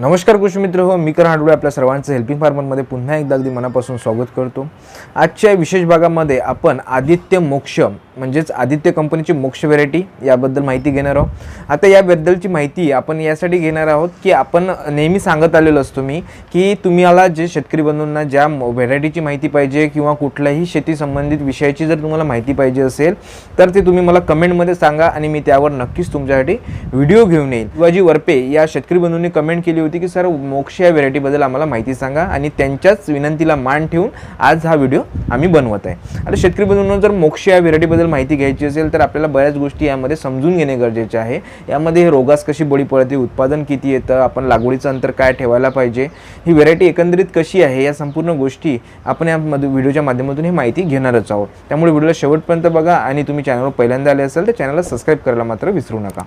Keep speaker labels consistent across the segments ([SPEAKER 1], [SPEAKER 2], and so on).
[SPEAKER 1] नमस्कार कृषी मित्र हो मी करण आपल्या सर्वांचं हेल्पिंग फार्मरमध्ये पुन्हा एकदा अगदी मनापासून स्वागत करतो. आजच्या विशेष भागामध्ये आपण आदित्य मोक्ष म्हणजेच आदित्य कंपनीची मोक्ष व्हेरायटी याबद्दल माहिती घेणार आहोत. आता याबद्दलची माहिती आपण यासाठी घेणार आहोत की आपण नेहमी सांगत आलेलो असतो मी की तुम्हाला जे शेतकरी बंधूंना ज्या व्हेरायटीची माहिती पाहिजे किंवा कुठल्याही शेती संबंधित विषयाची जर तुम्हाला माहिती पाहिजे असेल तर ते तुम्ही मला कमेंटमध्ये सांगा आणि मी त्यावर नक्कीच तुमच्यासाठी व्हिडिओ घेऊन येईल शिवाजी वरपे या शेतकरी बंधूंनी कमेंट केली होती की सर मोक्ष या व्हेरायटीबद्दल आम्हाला माहिती सांगा आणि त्यांच्याच विनंतीला मान ठेवून आज हा व्हिडिओ आम्ही बनवत आहे. आता शेतकरी बंधूंना जर मोक्ष या व्हेरायटीबद्दल माहिती घ्यायची असेल तर आपल्याला बऱ्याच गोष्टी यामध्ये समजून घेणे गरजेचे आहे. यामध्ये रोगास कशी बळी पडते उत्पादन किती येतं आपण लागवडीचं अंतर काय ठेवायला पाहिजे ही व्हेरायटी एकंदरीत कशी आहे या संपूर्ण गोष्टी आपण या व्हिडिओच्या माध्यमातून ही माहिती घेणारच आहोत. त्यामुळे व्हिडिओला शेवटपर्यंत बघा आणि तुम्ही चॅनलवर पहिल्यांदा आले असाल तर चॅनलला सबस्क्राईब करायला मात्र विसरू नका.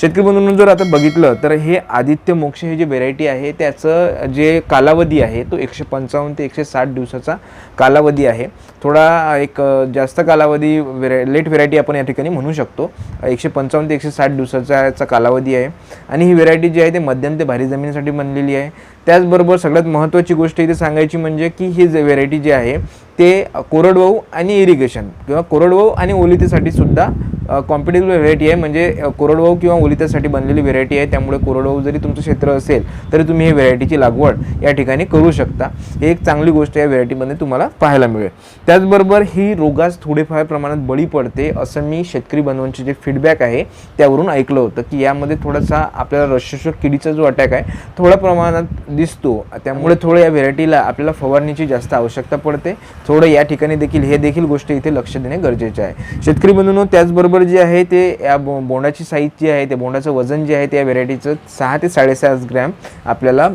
[SPEAKER 1] शेतकरी बंधूंना जर आता बघितलं तर हे आदित्य मोक्ष हे जे व्हेरायटी आहे त्याचं जे कालावधी आहे तो एकशे पंचावन्न ते एकशे साठ दिवसाचा कालावधी आहे. थोडा एक जास्त कालावधी लेट व्हेरायटी आपण या ठिकाणी म्हणू शकतो. एकशे पंचावन्न ते एकशे साठ दिवसाचा कालावधी आहे. आणि ही व्हेरायटी जी आहे ते मध्यम ते भारी जमिनीसाठी बनलेली आहे. त्याचबरोबर सगळ्यात महत्त्वाची गोष्ट इथे सांगायची म्हणजे की ही जे व्हेरायटी जी आहे ते कोरडवाहू आणि इरिगेशन किंवा कोरडवाहू आणि ओलितीसाठी सुद्धा कॉम्पिटेबल व्हेरायटी आहे. म्हणजे कोरडवाहू किंवा ओलितासाठी बनलेली व्हेरायटी आहे. त्यामुळे कोरडवाहू जरी तुमचं क्षेत्र असेल तरी तुम्ही हे व्हेरायटीची लागवड या ठिकाणी करू शकता. ही एक चांगली गोष्ट या व्हेरायटीमध्ये तुम्हाला पाहायला मिळेल. त्याचबरोबर ही रोगास थोडेफार प्रमाणात बळी पडते असं मी शेतकरी बनवांचे जे फीडबॅक आहे त्यावरून ऐकलं होतं की यामध्ये थोडासा आपल्याला रशेश्वर किडीचा जो अटॅक आहे थोड्या प्रमाणात दिसतो. त्यामुळे थोडं या व्हेरायटीला आपल्याला फवारणीची जास्त आवश्यकता पडते. थोडं या ठिकाणी देखील हे देखील गोष्ट इथे लक्ष देणे गरजेचे आहे. शेतकरी बंधूंनो त्याचबरोबर जे आहे ते या बो बोंडाची साईज जी आहे ते बोंडाचं वजन जे आहे त्या व्हेरायटीचं सहा ते साडेसहा ग्रॅम आपल्याला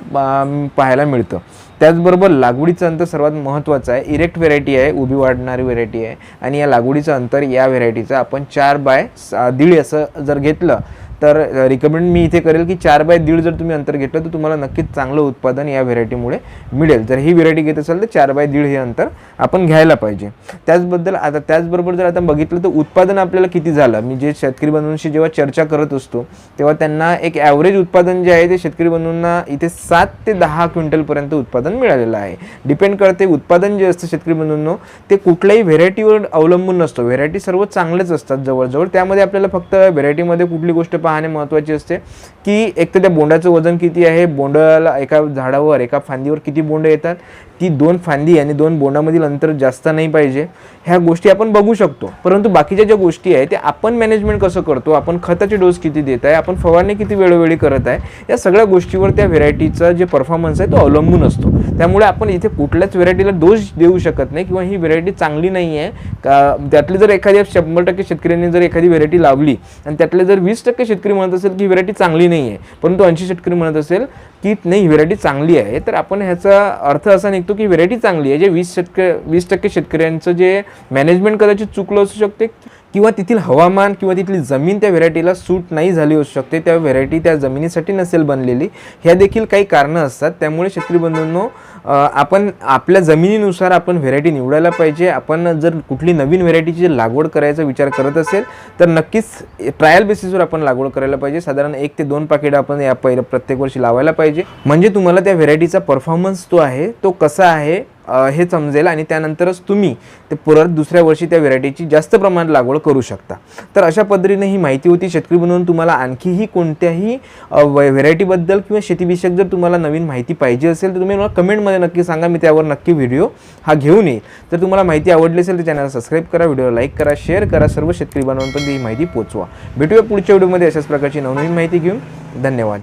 [SPEAKER 1] पाहायला मिळतं. त्याचबरोबर लागवडीचं अंतर सर्वात महत्त्वाचं आहे. इरेक्ट व्हेरायटी आहे उभी वाढणारी व्हेरायटी आहे. आणि या लागवडीचं अंतर या व्हेरायटीचं आपण चार बाय सा- दीड असं जर घेतलं तर रिकमेंड मी इथे करेल की चार बाय दीड जर तुम्ही अंतर घेतलं तर तुम्हाला नक्कीच चांगलं उत्पादन या व्हेरायटीमुळे मिळेल. जर ही व्हेरायटी घेत असाल तर चार बाय दीड हे अंतर आपण घ्यायला पाहिजे. त्याचबद्दल आता त्याचबरोबर जर आता बघितलं तर उत्पादन आपल्याला किती झालं? मी जे शेतकरी बंधूंशी जेव्हा चर्चा करत असतो तेव्हा त्यांना एक ॲव्हरेज उत्पादन जे आहे ते शेतकरी बंधूंना इथे सात ते दहा क्विंटलपर्यंत उत्पादन मिळालेलं आहे. डिपेंड करते उत्पादन जे असतं शेतकरी बंधूंनो ते कुठल्याही व्हेरायटीवर अवलंबून नसतं. व्हेरायटी सर्व चांगलेच असतात जवळजवळ. त्यामध्ये आपल्याला फक्त व्हेरायटीमध्ये कुठली गोष्ट पाहणे महत्त्वाचे असते की एक तर त्या बोंडाचं वजन किती आहे बोंडाला एका झाडावर एका फांदीवर किती बोंड येतात? ती दोन फांदी आणि दोन बोंडामधील अंतर जास्त नाही पाहिजे. ह्या गोष्टी आपण बघू शकतो. परंतु बाकीच्या ज्या गोष्टी आहे त्या आपण मॅनेजमेंट कसं करतो? आपण खताचे डोस किती देत आहे? आपण फवारणी किती वेळोवेळी करत आहे? या सगळ्या गोष्टीवर त्या व्हेरायटीचा जे परफॉर्मन्स आहे तो अवलंबून असतो. त्यामुळे आपण इथे कुठल्याच व्हेरायटीला दोष देऊ शकत नाही किंवा ही व्हेरायटी चांगली नाही आहे. का त्यातली जर एखाद्या शंभर टक्के शेतकऱ्यांनी जर एखादी व्हेरायटी लावली आणि त्यातले जर वीस टक्के शेतकरी म्हणत असेल की व्हेरायटी चांगली नाही आहे परंतु ऐंशी शेतकरी म्हणत असेल की नाही व्हेरायटी चांगली आहे तर आपण ह्याचा अर्थ असा निघतो की व्हेरायटी चांगली आहे जे वीस शेतक वीस टक्के शेतकऱ्यांचं जे मॅनेजमेंट कदाचित चुकलं असू शकते किंवा तेथील हवामान किंवा तिथली जमीन त्या व्हेरायटीला सूट नाही झाली असू शकते त्या व्हेरायटी त्या जमिनीसाठी नसेल बनलेली ह्या देखील काही कारणं असतात. त्यामुळे शेतकरी बंधूंनो आपण आपल्या जमिनीनुसार आपण व्हेरायटी निवडायला पाहिजे. आपण जर कुठली नवीन व्हेरायटीची लागवड करायचा विचार करत असेल तर नक्कीच ट्रायल बेसिसवर आपण लागवड करायला पाहिजे. साधारण एक ते दोन पाकिटं आपण या पहिलं प्रत्येक वर्षी लावायला पाहिजे. म्हणजे तुम्हाला त्या व्हेरायटीचा परफॉर्मन्स तो आहे तो कसा आहे हे समजेल आणि त्यानंतरच तुम्ही ते परत दुसऱ्या वर्षी त्या व्हेरायटीची जास्त प्रमाणात लागवड करू शकता. तर अशा पद्धतीने ही माहिती होती. शेतकरी बनवून तुम्हाला आणखीही कोणत्याही अ, व्हेरायटीबद्दल किंवा शेतीविषयक जर तुम्हाला नवीन माहिती पाहिजे असेल तर तुम्ही मला कमेंटमध्ये नक्की सांगा मी त्यावर नक्की व्हिडिओ हा घेऊन येईल तर तुम्हाला माहिती आवडली असेल तर चॅनलला सबस्क्राईब करा व्हिडिओला लाईक करा शेअर करा सर्व शेतकरी पण ही माहिती पोचवा भेटूया पुढच्या व्हिडिओमध्ये अशाच प्रकारची नवनवीन माहिती घेऊन. धन्यवाद.